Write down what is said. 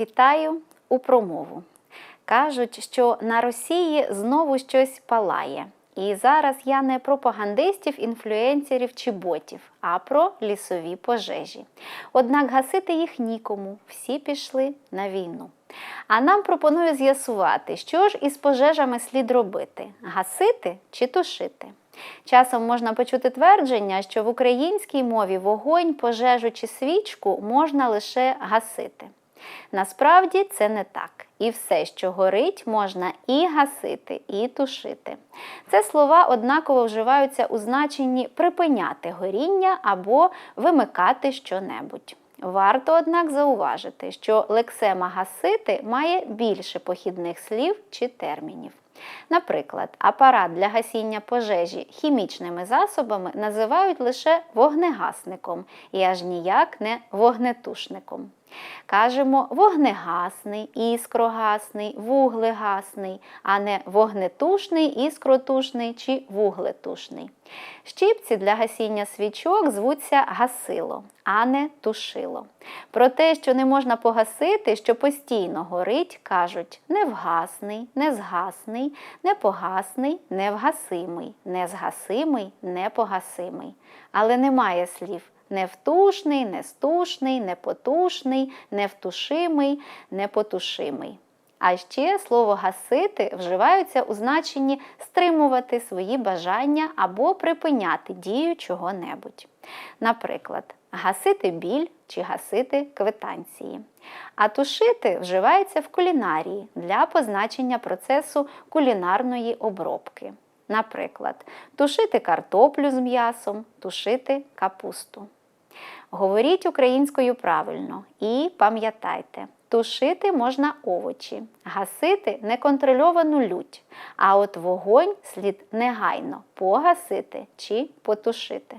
Вітаю у промову. Кажуть, що на Росії знову щось палає. І зараз я не про пропагандистів, інфлюенсерів чи ботів, а про лісові пожежі. Однак гасити їх нікому, всі пішли на війну. А нам пропоную з'ясувати, що ж із пожежами слід робити: гасити чи тушити. Часом можна почути твердження, що в українській мові вогонь, пожежу чи свічку можна лише гасити. Насправді це не так. І все, що горить, можна і гасити, і тушити. Це слова однаково вживаються у значенні припиняти горіння або вимикати щонебудь. Варто, однак, зауважити, що лексема гасити має більше похідних слів чи термінів. Наприклад, апарат для гасіння пожежі хімічними засобами називають лише вогнегасником і аж ніяк не вогнетушником. Кажемо вогнегасний, іскрогасний, вуглегасний, а не вогнетушний, іскротушний чи вуглетушний. Щіпці для гасіння свічок звуться гасило, а не тушило. Про те, що не можна погасити, що постійно горить, кажуть невгасний, незгасний, непогасний, невгасимий, незгасимий, непогасимий. Але немає слів невтушний, нестушний, непотушний, невтушимий, непотушимий. А ще слово гасити вживаються у значенні стримувати свої бажання або припиняти дію чого-небудь. Наприклад, гасити біль чи гасити квитанції. А тушити вживається в кулінарії для позначення процесу кулінарної обробки. Наприклад, тушити картоплю з м'ясом, тушити капусту. Говоріть українською правильно і пам'ятайте, тушити можна овочі, гасити неконтрольовану лють, а от вогонь слід негайно погасити чи потушити.